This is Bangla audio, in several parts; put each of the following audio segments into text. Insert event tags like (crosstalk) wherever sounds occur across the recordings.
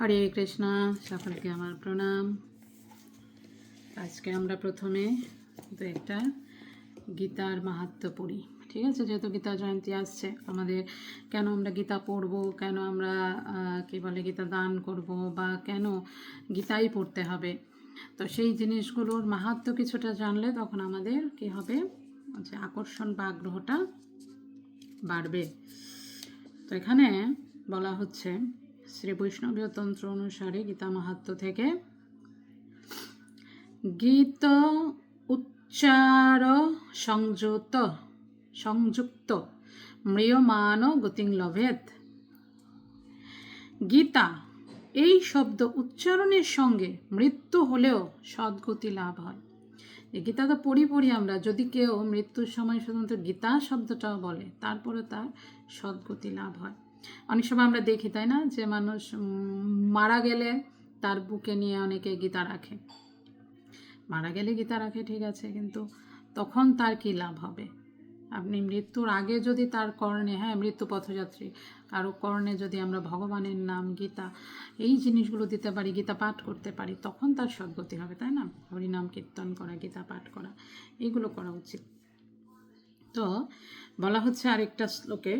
হরে কৃষ্ণ, সকলকে আমার প্রণাম। আজকে আমরা প্রথমে দু একটা গীতার মাহাত্ম পড়ি, ঠিক আছে? যেহেতু গীতা জয়ন্তী আসছে, আমাদের কেন আমরা গীতা পড়ব, কেন আমরা কি বলে, গীতা দান করব বা কেন গীতাই পড়তে হবে? তো সেই জিনিসগুলোর মাহাত্ম কিছুটা জানলে তখন আমাদের কি হবে? যে আকর্ষণ বা আগ্রহটা বাড়বে। তো এখানে বলা হচ্ছে শ্রী বৈষ্ণবীয় তন্ত্র অনুসারে গীতা মাহাত্ম থেকে গীত উচ্চার সংযুক্ত সংযুক্ত, ম্রিয়মান গতিং লভেত। গীতা, এই শব্দ উচ্চারণের সঙ্গে মৃত্যু হলেও সদ্গতি লাভ হয়। এই গীতা তো পড়ি পড়ি আমরা। যদি কেউ মৃত্যুর সময় শুধুমাত্র গীতা শব্দটাও বলে তারপরে তার সদ্গতি লাভ হয়। অনেক সময় আমরা দেখি, তাই না? যে মানুষ মারা গেলে তার বুকে নিয়ে অনেকে গীতা রাখে। মারা গেলে গীতা রাখে, ঠিক আছে, কিন্তু তখন তার কি লাভ হবে? আপনি মৃত্যুর আগে যদি তার কর্ণে হ্যাঁ মৃত্যু পথযাত্রী, কারও কর্ণে যদি আমরা ভগবানের নাম গীতা, এই জিনিসগুলো দিতে পারি, গীতা পাঠ করতে পারি, তখন তার সদ্গতি হবে, তাই না? হরিনাম কীর্তন করা, গীতা পাঠ করা এইগুলো করা উচিত। তো বলা হচ্ছে আরেকটা শ্লোকে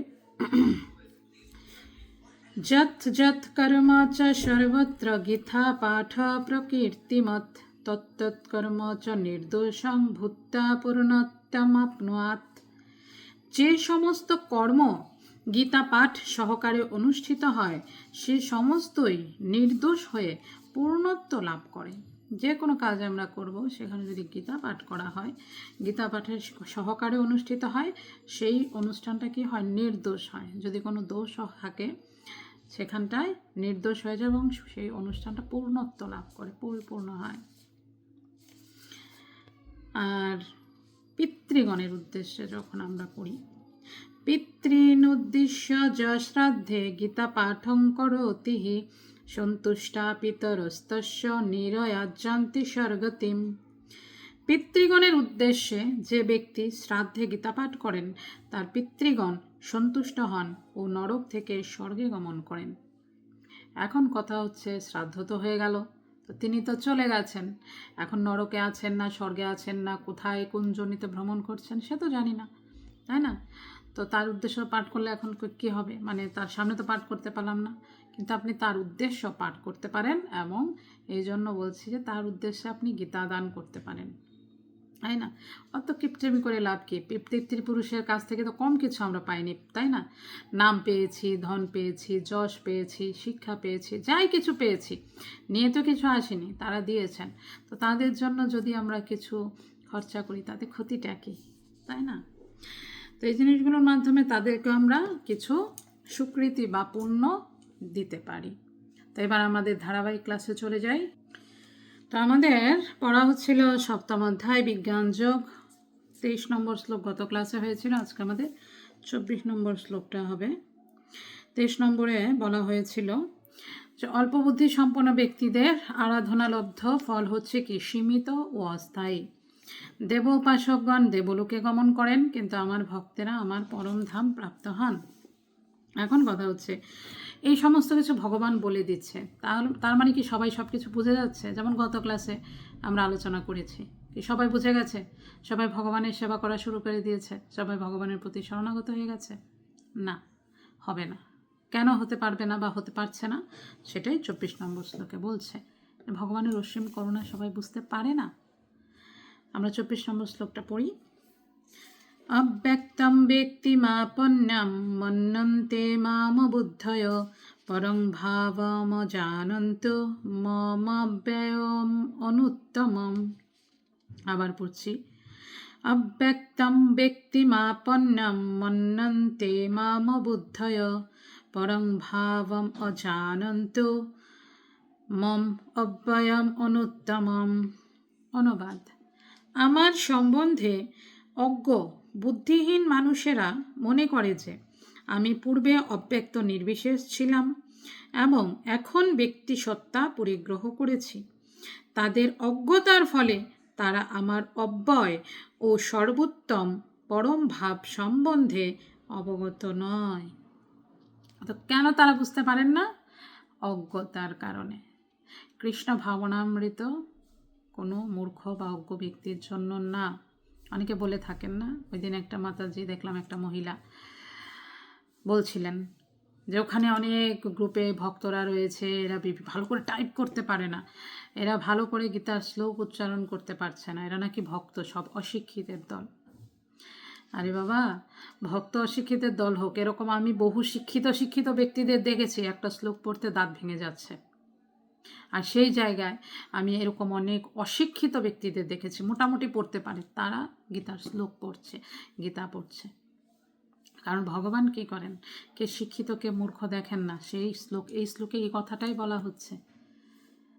যৎ যৎ কর্ম চ সর্বত্র গীতা পাঠ প্রকীর্তিমত তত্তৎ কর্ম চ নির্দোষং ভূত্তা পূর্ণত্তমাপ্নুয়াত যে সমস্ত কর্ম গীতা পাঠ সহকারে অনুষ্ঠিত হয়, সে সমস্তই নির্দোষ হয়ে পূর্ণত্ব লাভ করে। যে কোনো কাজ আমরা করব, সেখানে যদি গীতা পাঠ করা হয়, গীতা পাঠের সহকারে অনুষ্ঠিত হয়, সেই অনুষ্ঠানটা কি হয়? নির্দোষ হয়। যদি কোনো দোষ থাকে সেখানটায় নির্দোষ হয়ে যায় এবং সেই অনুষ্ঠানটা পূর্ণত্ব লাভ করে, পরিপূর্ণ হয়। আর পিতৃগণের উদ্দেশ্যে যখন আমরা পড়ি পিতৃন উদ্দেশ্য য শ্রাদ্ধে গীতা পাঠং করোতি সন্তুষ্টা পিতরস্তস্য নিরয়াজান্তি স্বর্গতিম। পিতৃগণের উদ্দেশ্যে যে ব্যক্তি শ্রাদ্ধে গীতা পাঠ করেন, তার পিতৃগণ সন্তুষ্ট হন ও নরক থেকে স্বর্গে গমন করেন। এখন কথা হচ্ছে, শ্রাদ্ধ তো হয়ে গেল, তো তিনি তো চলে গেছেন। এখন নরকে আছেন না, স্বর্গে আছেন না, কোথায়, কোন জনিতে ভ্রমণ করছেন সে তো জানি না, তাই না? তো তার উদ্দেশ্য পাঠ করলে এখন কী হবে? মানে তার সামনে তো পাঠ করতে পারলাম না, কিন্তু আপনি তার উদ্দেশ্য পাঠ করতে পারেন এবং এই জন্য বলছি যে তার উদ্দেশ্যে আপনি গীতা দান করতে পারেন। তাই না? অত কিপটেমি করে লাভ কি? পিতৃ পুরুষের কাছ থেকে তো কম কিছু আমরা পাইনি, তাই না? নাম পেয়েছি, ধন পেয়েছি, যশ পেয়েছি, শিক্ষা পেয়েছি, যাই কিছু পেয়েছি। নিয়ে তো কিছু আসেনি, তারা দিয়েছেন। তো তাদের জন্য যদি আমরা কিছু খরচা করি, তাতে ক্ষতিটা কি? তাই না? তো এই জিনিসগুলোর মাধ্যমে তাদেরকে আমরা কিছু স্বীকৃতি বা পুণ্য দিতে পারি। তো এবার আমাদের ধারাবাহিক ক্লাসে চলে যাই। তো আমাদের পড়া হচ্ছিল সপ্তম অধ্যায়, বিজ্ঞান যোগ। তেইশ নম্বর শ্লোক গত ক্লাসে হয়েছিল, আজকে আমাদের চব্বিশ নম্বর শ্লোকটা হবে। তেইশ নম্বরে বলা হয়েছিল যে, অল্প বুদ্ধি সম্পন্ন ব্যক্তিদের আরাধনালব্ধ ফল হচ্ছে কি? সীমিত ও অস্থায়ী। দেব উপাসকগণ দেবলোকে গমন করেন, কিন্তু আমার ভক্তেরা আমার পরম ধাম প্রাপ্ত হন। এখন কথা হচ্ছে এই সমস্ত কিছু ভগবান বলে দিচ্ছে। তার মানে কি সবাই সব কিছু বুঝে যাচ্ছে? যেমন গত ক্লাসে আমরা আলোচনা করেছি। সবাই বুঝে গেছে? সবাই ভগবানের সেবা করা শুরু করে দিয়েছে। সবাই ভগবানের প্রতি শরণাগত হয়ে গেছে? না, হবে না। কেন হতে পারবে না বা হতে পারছে না? সেটাই চব্বিশ নম্বর শ্লোকে বলছে। ভগবানের অসীম করুণা সবাই বুঝতে পারে না? আমরা চব্বিশ নম্বর শ্লোকটা পড়ি। অব্যক্তম ব্যক্তিমাপন্যম মন্যন্তে মামবুদ্ধয় পরং ভাবম জানন্ত মমব্যয়ম অনুত্তমম আবার পড়ছি। অব্যক্তম ব্যক্তিমাপন্যম মন্যন্তে মামবুদ্ধয় পরং ভাবম অজানন্ত মম অব্যয়ম অনুত্তমম অনুবাদ। আমার সম্বন্ধে অজ্ঞ বুদ্ধিহীন মানুষেরা মনে করে যে, আমি পূর্বে অব্যক্ত নির্বিশেষ ছিলাম এবং এখন ব্যক্তি সত্তা পরিগ্রহ করেছি। তাদের অজ্ঞতার ফলে তারা আমার অব্যয় ও সর্বোত্তম পরম ভাব সম্বন্ধে অবগত নয়। তো কেন তারা বুঝতে পারেন না? অজ্ঞতার কারণে। কৃষ্ণ ভাবনামৃত কোনো মূর্খ বা অজ্ঞ ব্যক্তির জন্য না। অনেকে বলে থাকেন না, ওই দিন একটা মাতাজি দেখলাম একটা মহিলা বলছিলেন যে ওখানে অনেক গ্রুপে ভক্তরা রয়েছে, এরা ভালো করে টাইপ করতে পারে না। এরা ভালো করে গীতার শ্লোক উচ্চারণ করতে পারছে না, এরা নাকি ভক্ত, সব অশিক্ষিতের দল। আরে বাবা, ভক্ত অশিক্ষিতের দল হোক, এরকম আমি বহু শিক্ষিত শিক্ষিত ব্যক্তিদের দেখেছি, একটা শ্লোক পড়তে দাঁত ভেঙে যাচ্ছে। আর সেই জায়গায় আমি এরকম অনেক অশিক্ষিত ব্যক্তিদের দেখেছি, মোটামুটি পড়তে পারে। তারা গীতার শ্লোক পড়ছে, গীতা পড়ছে। কারণ ভগবান কি করেন? কে শিক্ষিত, কে মূর্খ দেখেন না। সেই শ্লোক, এই শ্লোকে এই কথাটাই বলা হচ্ছে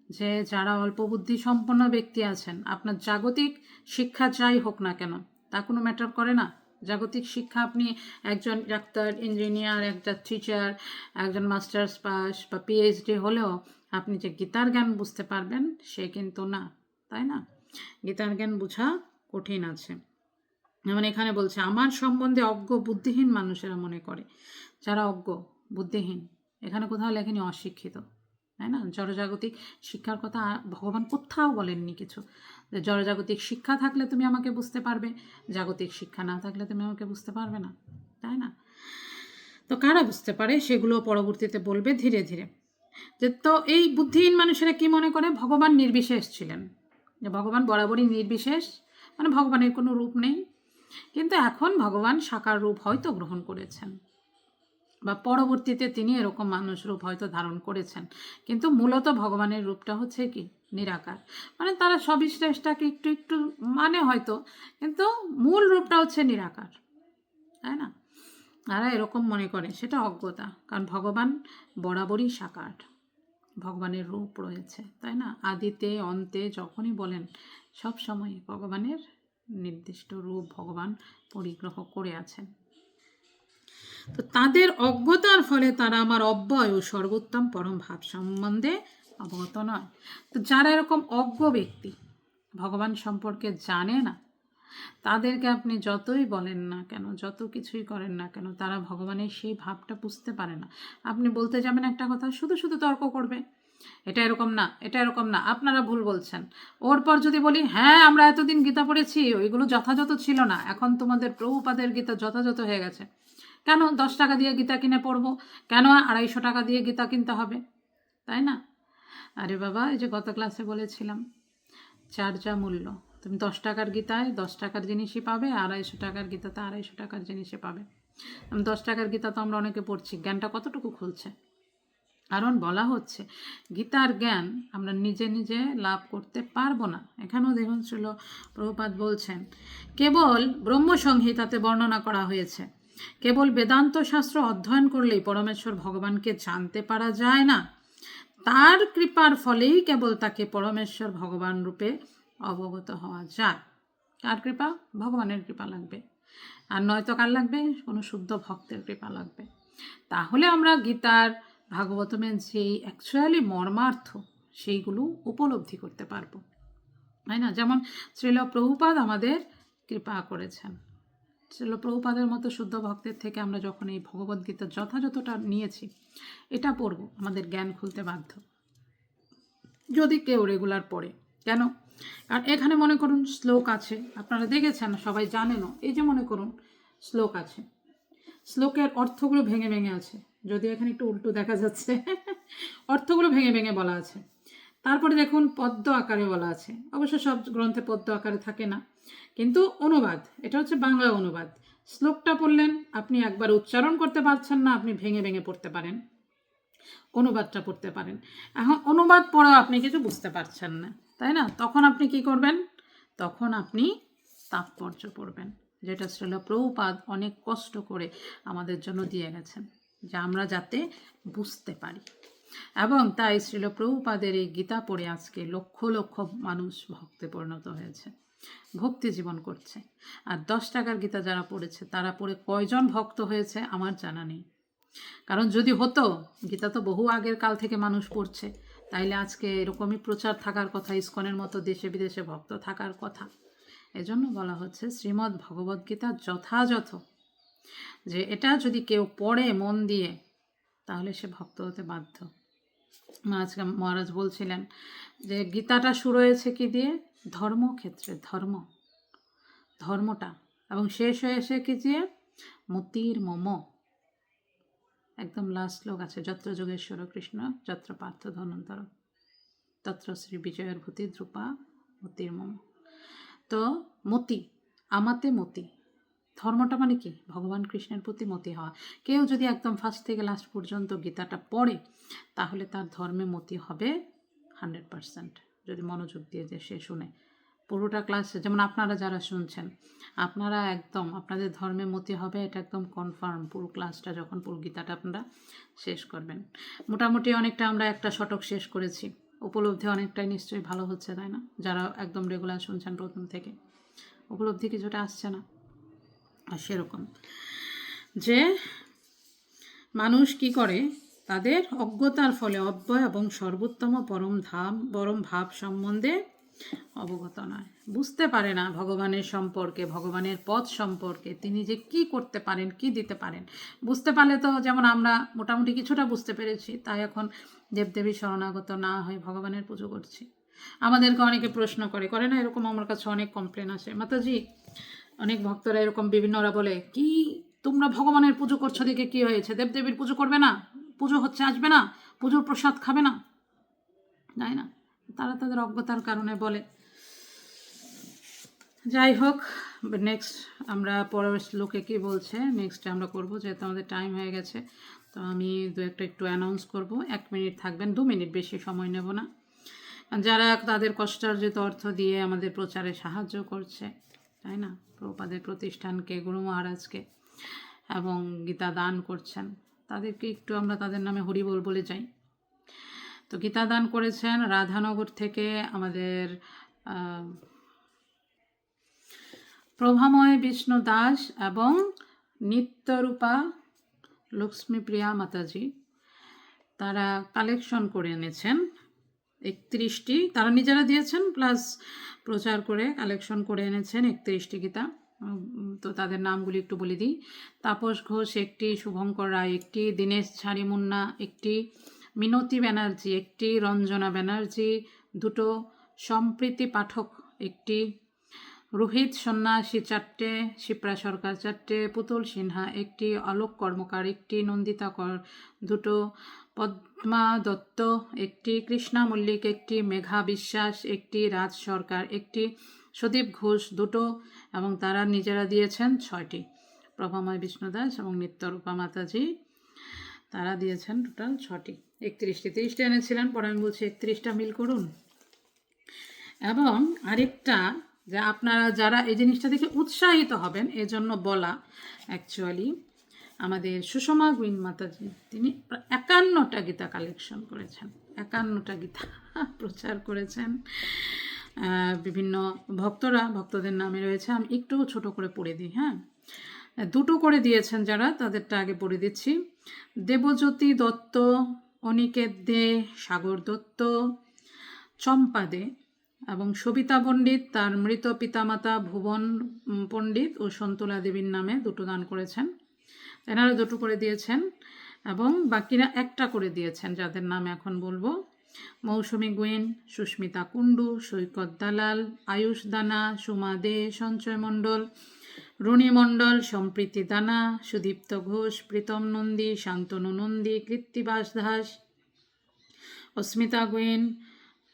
যে, যারা অল্প বুদ্ধি সম্পন্ন ব্যক্তি আছেন, আপনার জাগতিক শিক্ষা যাই হোক না কেন, তা কোনো ম্যাটার করে না। জাগতিক শিক্ষা আপনি একজন ডাক্তার, ইঞ্জিনিয়ার, একটা টিচার একজন মাস্টার্স পাস বা পিএইচডি হলেও আপনি যে গীতার জ্ঞান বুঝতে পারবেন, সে কিন্তু না, তাই না? গীতার জ্ঞান বোঝা কঠিন আছে। যেমন এখানে বলছে, আমার সম্বন্ধে অজ্ঞ বুদ্ধিহীন মানুষেরা মনে করে। যারা অজ্ঞ, বুদ্ধিহীন, এখানে কোথাও লেখেনি অশিক্ষিত, তাই না? জড়জাগতিক শিক্ষার কথা ভগবান কোথাও বলেননি কিছু। যে জড়জাগতিক শিক্ষা থাকলে তুমি আমাকে বুঝতে পারবে, জাগতিক শিক্ষা না থাকলে তুমি আমাকে বুঝতে পারবে না, তাই না? তো কারা বুঝতে পারে? সেগুলো পরবর্তীতে বলবে ধীরে ধীরে। যে, তো এই বুদ্ধিহীন মানুষেরা কি মনে করে? ভগবান নির্বিশেষ ছিলেন। যে, ভগবান বরাবরই নির্বিশেষ মানে ভগবানের কোনো রূপ নেই। কিন্তু এখন ভগবান সাকার রূপ হয়তো গ্রহণ করেছেন বা পরবর্তীতে তিনি এরকম মানুষ রূপ হয়তো ধারণ করেছেন। কিন্তু মূলত ভগবানের রূপটা হচ্ছে কি? নিরাকার। মানে তারা সবিশ্রেষটাকে একটু একটু মানে হয়তো, কিন্তু মূল রূপটা হচ্ছে নিরাকার। তাই না? তারা এরকম মনে করে, সেটা অজ্ঞতা। কারণ ভগবান বরাবরই সাকার, ভগবানের রূপ রয়েছে, তাই না? আদিতে, অন্তে, যখনই বলেন, সব সময় ভগবানের নির্দিষ্ট রূপ ভগবান পরিগ্রহ করে আছেন। তো তাদের অজ্ঞতার ফলে তারা আমার অব্যয় ও সর্বোত্তম পরম ভাব সম্বন্ধে অবগত নয়। তো যারা এরকম অজ্ঞ ব্যক্তি, ভগবান সম্পর্কে জানে না তাদেরকে আপনি যতই বলেন না কেন, যত কিছুই করেন না কেন, তারা ভগবানের সেই ভাবটা বুঝতে পারে না। আপনি বলতে যাবেন একটা কথা, শুধু শুধু তর্ক করবে। এটা এরকম না, এটা এরকম না, আপনারা ভুল বলছেন। ওর পর যদি বলি হ্যাঁ আমরা এতদিন গীতা পড়েছি, ওইগুলো যথাযথ ছিল না, এখন তোমাদের প্রভুপাদের গীতা যথাযথ হয়ে গেছে। কেন দশ টাকা দিয়ে গীতা কিনে পড়ব? কেন আড়াইশো টাকা দিয়ে গীতা কিনতে হবে? তাই না? আরে বাবা, এই যে গত ক্লাসে বলেছিলাম, চার যা মূল্য। তুমি দশ টাকার গীতায় দশ টাকার জিনিসই পাবে, আড়াইশো টাকার গীতাতে আড়াইশো টাকার জিনিসই পাবে। দশ টাকার গীতা তো আমরা অনেকে পড়ছি, জ্ঞানটা কতটুকু খুলছে? কারণ বলা হচ্ছে, গীতার জ্ঞান আমরা নিজে নিজে লাভ করতে পারব না। এখানেও দেখুন ছিল প্রভুপাত বলছেন, কেবল ব্রহ্মসংহিতাতে বর্ণনা করা হয়েছে, কেবল বেদান্ত শাস্ত্র অধ্যয়ন করলেই পরমেশ্বর ভগবানকে জানতে পারা যায় না। তার কৃপার ফলেই কেবল তাকে পরমেশ্বর ভগবান রূপে অবগত হওয়া যায়। কার কৃপা? ভগবানের কৃপা লাগবে। আর নয়তো কার লাগবে? কোনো শুদ্ধ ভক্তের কৃপা লাগবে। তাহলে আমরা গীতার ভাগবতমের যেই অ্যাকচুয়ালি মর্মার্থ, সেইগুলো উপলব্ধি করতে পারব। তাই না? যেমন শ্রীল প্রভুপাদ আমাদের কৃপা করেছেন। শ্রীল প্রভুপাদের মতো শুদ্ধ ভক্তের থেকে আমরা যখন এই ভগবদ্গীতা যথাযথটা নিয়েছি, এটা পড়ব। আমাদের জ্ঞান খুলতে বাধ্য। যদি কেউ রেগুলার পড়ে কেন? কারণ এখানে মনে করুন শ্লোক আছে, আপনারা দেখেছেন, সবাই জানেনও। এই যে মনে করুন, শ্লোক আছে। শ্লোকের অর্থগুলো ভেঙে ভেঙে আছে। যদিও এখানে একটু উল্টো দেখা যাচ্ছে। অর্থগুলো ভেঙে ভেঙে বলা আছে। তারপরে দেখুন, পদ্ম আকারে বলা আছে। অবশ্য সব গ্রন্থে পদ্ম আকারে থাকে না। কিন্তু অনুবাদ, এটা হচ্ছে বাংলা অনুবাদ। শ্লোকটা পড়লেন, আপনি একবার উচ্চারণ করতে পারছেন না, আপনি ভেঙে ভেঙে পড়তে পারেন। অনুবাদটা পড়তে পারেন। এখন অনুবাদ পড়াও আপনি কিছু বুঝতে পারছেন না। তাই না? তখন আপনি কি করবেন? তখন আপনি তাৎপর্য পড়বেন, যেটা শ্রীল প্রভুপাদ অনেক কষ্ট করে আমাদের জন্য দিয়ে গেছেন, যে আমরা যাতে বুঝতে পারি। এবং তাই শ্রীল প্রভুপাদের এই গীতা পড়ে আজকে লক্ষ লক্ষ মানুষ ভক্তে পরিণত হয়েছে, ভক্তি জীবন করছে। আর দশ টাকার গীতা যারা পড়েছে, তারা পড়ে কয়জন ভক্ত হয়েছে আমার জানা নেই। কারণ যদি হতো, গীতা তো বহু আগের কাল থেকে মানুষ পড়ছে তাইলে আজকে এরকমই প্রচার থাকার কথা, ইস্কনের মতো দেশে বিদেশে ভক্ত থাকার কথা। এজন্য বলা হচ্ছে শ্রীমদ্ ভগবদ্গীতা যথাযথ। যে এটা যদি কেউ পড়ে মন দিয়ে, তাহলে সে ভক্ত হতে বাধ্য। আজকে মহারাজ বলছিলেন যে গীতাটা শুরু হয়েছে কি দিয়ে? ধর্মক্ষেত্রে, ধর্ম। ধর্মটা। এবং শেষ হয়ে এসে কি দিয়ে? মতির মম। একদম লাস্ট লোক আছে, যত্র যোগেশ্বর কৃষ্ণ, যত্র পার্থ ধনন্তর তত্র শ্রী বিজয়ের ভূতি দ্রুপা মতির মম। তো মতি, আমাতে মতি। ধর্মটা মানে কি? ভগবান কৃষ্ণের প্রতি মতি হওয়া। কেউ যদি একদম ফার্স্ট থেকে লাস্ট পর্যন্ত গীতাটা পড়ে, তাহলে তার ধর্মে মতি হবে হান্ড্রেড পারসেন্ট যদি মনোযোগ দিয়ে যে সে শুনে। পুরোটা ক্লাস যেমন আপনারা যারা শুনছেন, আপনারা একদম, আপনাদের ধর্মে মতি হবে, এটা একদম কনফার্ম পুরো ক্লাসটা যখন, পুরো গীতাটা আপনারা শেষ করবেন। মোটামুটি অনেকটা আমরা একটা শতক শেষ করেছি। উপলব্ধি অনেকটাই নিশ্চয়ই ভালো হচ্ছে, তাই না? যারা একদম রেগুলার শুনছেন প্রথম থেকে। উপলব্ধি কিছুটা আসছে না, আর সেরকম। যে মানুষ কি করে? তাদের অজ্ঞতার ফলে অব্যয় এবং সর্বোত্তম পরম ধাম, পরম ভাব সম্বন্ধে অবগত নয়। বুঝতে পারে না ভগবানের সম্পর্কে, ভগবানের পথ সম্পর্কে তিনি যে কি করতে পারেন, কি দিতে পারেন। বুঝতে পারলে তো যেমন আমরা মোটামুটি কিছুটা বুঝতে পেরেছি, তাই এখন দেবদেবী শরণাগত না হয়ে ভগবানের পুজো করছি। আমাদেরকে অনেকে প্রশ্ন করে করে না এরকম? আমার কাছে অনেক কমপ্লেন আসে। মাতাজি, অনেক ভক্তরা এরকম বিভিন্নরা বলে, কি? তোমরা ভগবানের পুজো করছ দেখে কি হয়েছে? দেবদেবীর পুজো করবে না? পুজো হচ্ছে, আসবে না? পুজোর প্রসাদ খাবে না? তাই না। তারা তাদের অজ্ঞতার কারণে বলে। যাই হোক নেক্সট আমরা পরের লোকে কি বলছে? নেক্সট আমরা করব, যেহেতু আমাদের টাইম হয়ে গেছে, তো আমি দু একটা একটু অ্যানাউন্স করব। এক মিনিট থাকবেন, দু মিনিট বেশি সময় নেব না। যারা তাদের কষ্টার্জিত অর্থ দিয়ে আমাদের প্রচারে সাহায্য করছে, তাই না? প্রপাদের প্রতিষ্ঠানকে, গুরু মহারাজকে এবং গীতা দান করছেন, তাদেরকে একটু আমরা তাদের নামে হরিবোল বলে যাই। তো গীতা দান করেছেন রাধানগর থেকে আমাদের প্রভাময় বিষ্ণু দাস এবং নিত্যরূপা লক্ষ্মীপ্রিয়া মাতাজি। তারা কালেকশন করে এনেছেন, একত্রিশটি। তারা নিজেরা দিয়েছেন প্লাস প্রচার করে কালেকশন করে এনেছেন একত্রিশটি গীতা। তো তাদের নামগুলি একটু বলে দিই। তাপস ঘোষ একটি, শুভঙ্কর রায় একটি, দীনেশ ঝাড়ি মুন্না একটি মিনতি ব্যানার্জি, একটি রঞ্জনা ব্যানার্জি, দুটো সম্প্রীতি পাঠক, একটি রোহিত সন্ন্যাসী চারটে, শিপ্রা সরকার চারটে, পুতুল সিনহা একটি অলোক কর্মকার একটি, নন্দিতা কর দুটো, পদ্মা দত্ত একটি, কৃষ্ণা মল্লিক একটি, মেঘা বিশ্বাস একটি, রাজ সরকার একটি, সুদীপ ঘোষ দুটো এবং তারা নিজেরা দিয়েছেন ছয়টি। প্রভাময় বিষ্ণুদাস এবং নিত্যরূপা মাতাজি তারা দিয়েছেন টোটাল ছটি। একত্রিশটি। তিরিশটা এনেছিলেন, পরে আমি বলছি একত্রিশটা মিল করুন। এবং আরেকটা, যে আপনারা যারা এই জিনিসটা দেখে উৎসাহিত হবেন, এজন্য বলা অ্যাকচুয়ালি আমাদের সুষমা গুইন মাতাজি, তিনি একান্নটা গীতা কালেকশন করেছেন। একান্নটা গীতা (laughs) প্রচার করেছেন। বিভিন্ন ভক্তরা, ভক্তদের নামে রয়েছে। আমি একটু ছোট করে পড়ে দিই হ্যাঁ? দুটো করে দিয়েছেন যারা, তাদেরটা আগে পড়ে দিচ্ছি। দেবজ্যোতি দত্ত, অনিকেত দে, সাগর দত্ত, চম্পা দে এবং সবিতা পণ্ডিত, তার মৃত পিতামাতা ভুবন পণ্ডিত ও সন্তুলা দেবীর নামে দুটো দান করেছেন। এনারা দুটো করে দিয়েছেন এবং বাকিরা একটা করে দিয়েছেন, যাদের নাম এখন বলব। মৌসুমী গুইন, সুস্মিতা কুণ্ডু, সৈকত দালাল, আয়ুষ দানা, সুমা দে, সঞ্চয় মণ্ডল রুণী মণ্ডল সম্প্রীতি দানা, সুদীপ্ত ঘোষ, প্রীতম নন্দী, শান্তনু নন্দী কৃত্তিবাস দাস, অস্মিতা গুইন,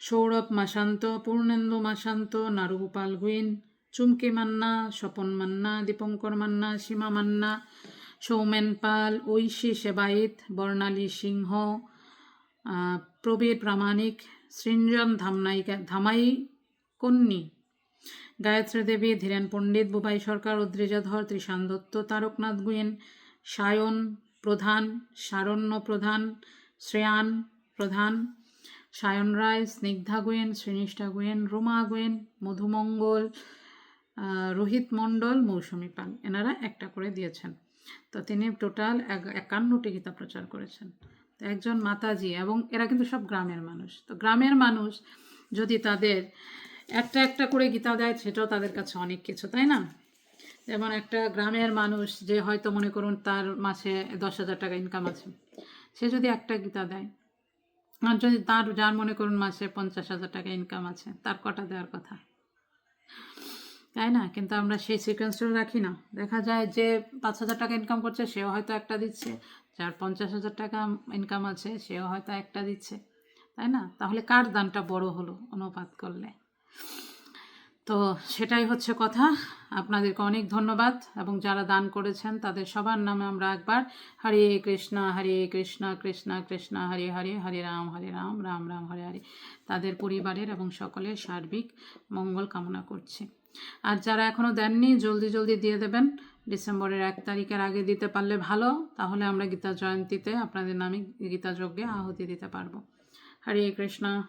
সৌরভ মাসান্ত পূর্ণেন্দু মাসান্ত নারুগোপাল গুইন, চুমকি মান্না, স্বপন মান্না, দীপঙ্কর মান্না, সীমা মান্না, সৌমেন পাল, ঐশী সেবায়েত, বর্ণালী সিংহ প্রবীর প্রামাণিক, সৃঞ্জন ধামনাইকা ধামাই কন্যী। গায়ত্রী দেবী, ধীরেন পণ্ডিত, বুবাই সরকার উদ্রেজাধর ত্রিশান দত্ত, তারকনাথ গুয়েন সায়ন প্রধান শারণ্য প্রধান, শ্রেয়ান প্রধান, সায়ন রায়, স্নিগ্ধা গোয়েন শ্রীনিষ্ঠা গোয়েন রোমা গোয়েন মধুমঙ্গল রোহিত মণ্ডল, মৌসুমী পাল এনারা একটা করে দিয়েছেন। তো তিনি টোটাল একান্নটি গীতা প্রচার করেছেন। তো একজন মাতাজি এবং এরা কিন্তু সব গ্রামের মানুষ। তো গ্রামের মানুষ যদি তাদের একটা একটা করে গীতা দেয়, সেটাও তাদের কাছে অনেক কিছু, তাই না? যেমন একটা গ্রামের মানুষ যে হয়তো মনে করুন তার মাসে দশ হাজার টাকা ইনকাম আছে, সে যদি একটা গীতা দেয়, আর যদি তার, যার মনে করুন মাসে পঞ্চাশ হাজার টাকা ইনকাম আছে, তার কটা দেওয়ার কথা? তাই না? কিন্তু আমরা সেই সিকোয়েন্সটা রাখি না। দেখা যায় যে পাঁচ হাজার টাকা ইনকাম করছে, সেও হয়তো একটা দিচ্ছে। যার পঞ্চাশ হাজার টাকা ইনকাম আছে, সেও হয়তো একটা দিচ্ছে। তাই না? তাহলে কার দানটা বড় হলো অনুপাত করলে? তো সেটাই হচ্ছে কথা। আপনাদেরকে অনেক ধন্যবাদ এবং যারা দান করেছেন তাদের সবার নামে আমরা একবার হরে কৃষ্ণ হরে কৃষ্ণ কৃষ্ণ কৃষ্ণ, হরে হরে হরে রাম হরে রাম রাম রাম, হরে হরে। তাদের পরিবারের এবং সকলের সার্বিক মঙ্গল কামনা করছি। আর যারা এখনও দেননি, জলদি জলদি দিয়ে দেবেন। ডিসেম্বরের এক তারিখের আগে দিতে পারলে ভালো, তাহলে আমরা গীতা জয়ন্তীতে আপনাদের নামে গীতা যজ্ঞে আহুতি দিতে পারব। হরে কৃষ্ণ।